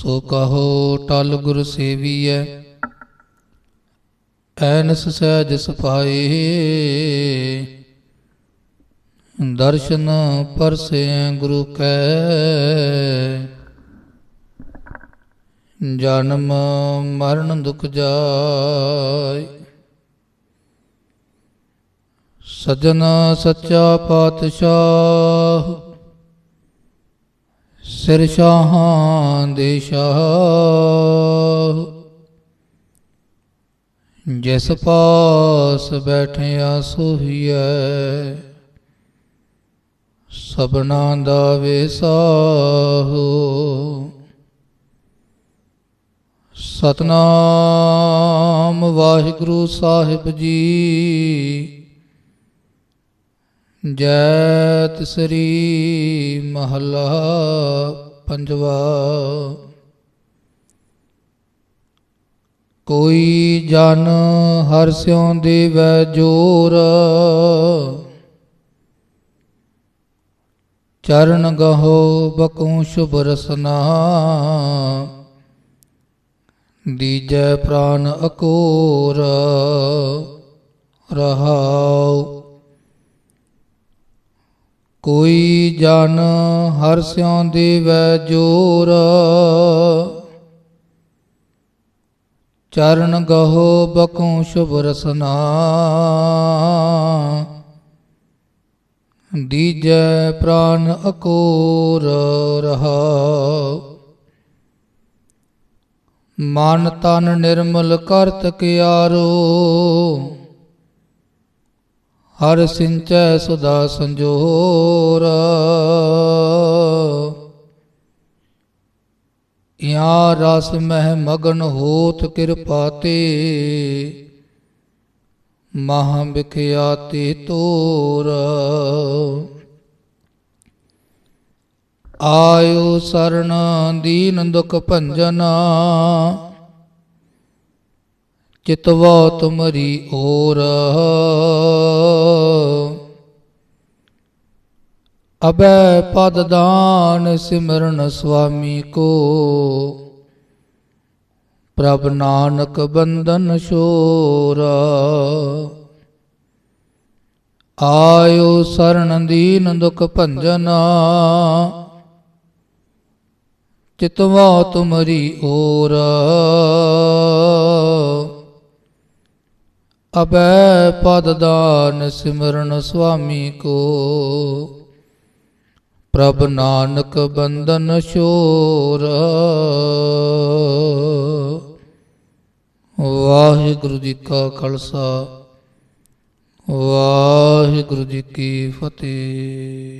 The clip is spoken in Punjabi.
ਸੋ ਕਹੋ ਟਲ ਗੁਰ ਸੇਵੀਐ, ਐਨਸ ਸਹਿਜ ਸਫਾਏ। ਦਰਸ਼ਨ ਪਰਸੇ ਗੁਰੂ ਕੈ, ਜਨਮ ਮਰਨ ਦੁਖ ਜਾਏ। ਸਜਣਾ ਸੱਚਾ ਪਾਤਸ਼ਾਹ ਸਿਰ ਸ਼ਾਹਾਂ ਦੇ ਸ਼ਾਹ। ਜਿਸ ਪਾਸ ਬੈਠਿਆ ਸੋਹੀਐ, ਸਭਨਾ ਦਾ ਵਿਸਾਹੋ ਸਤਨਾਮ ਵਾਹਿਗੁਰੂ ਸਾਹਿਬ ਜੀ ਜੈਤ ਸ੍ਰੀ ਮਹੱਲਾ ਪੰਜਵਾ। ਕੋਈ ਜਨ ਹਰ ਸਿਉ ਦੇਵੈ ਜੋਰ। ਚਰਨ ਗਹੋ ਬਕੂ ਸ਼ੁਭ ਰਸਨਾ। ਦੀਜੈ ਪ੍ਰਾਨ ਅਕੋਰ। ਰਹਾਉ ਕੋਈ ਜਨ ਹਰ ਸਿਉ ਦੇਵੈ ਜੋਰ। ਚਰਨ ਗਹੋ ਬਕੂ ਸ਼ੁਭ ਰਸਨਾ। ਦੀਜੈ ਪ੍ਰਾਨ ਅਕੋਰ ਰਹਾਉ ਮਨ ਤਨ ਨਿਰਮਲ ਕਰਤ ਕਿਆਰੋ। ਹਰ ਸਿੰਚੈ ਸੁਦਾ ਸੰਜੋਰ। ਯਾ ਰਸ ਮਹਿ ਮਗਨ ਹੋਤ ਕਿਰਪਾ ਤੇ। ਮਹਾ ਬਿਖਿਆਤੀ ਤੋਰ। ਆਇਓ ਸਰਣ ਦੀਨ ਦੁਖ ਭੰਜਨ। ਚਿਤਵਾ ਤੁਮਰੀ ਓਰ ਅਬੈ ਪਦ ਦਾਨ ਸਿਮਰਨ ਸੁਆਮੀ ਕੋ। ਪ੍ਰਭ ਨਾਨਕ ਬੰਧਨ ਸ਼ੋਰ ਆਇਓ ਸਰਣ ਦੀਨ ਦੁਖ ਭੰਜਨਾ। ਚਿਤਵਾ ਤੁਮਰੀ ਓਰ। ਅਬੈ ਪਦ ਦਾਨ ਸਿਮਰਨ ਸੁਆਮੀ ਕੋ। ਪ੍ਰਭ ਨਾਨਕ ਬੰਧਨ ਸ਼ੋਰ ਵਾਹਿਗੁਰੂ ਜੀ ਕਾ ਖਾਲਸਾ ਵਾਹਿਗੁਰੂ ਜੀ ਕੀ ਫਤਿਹ।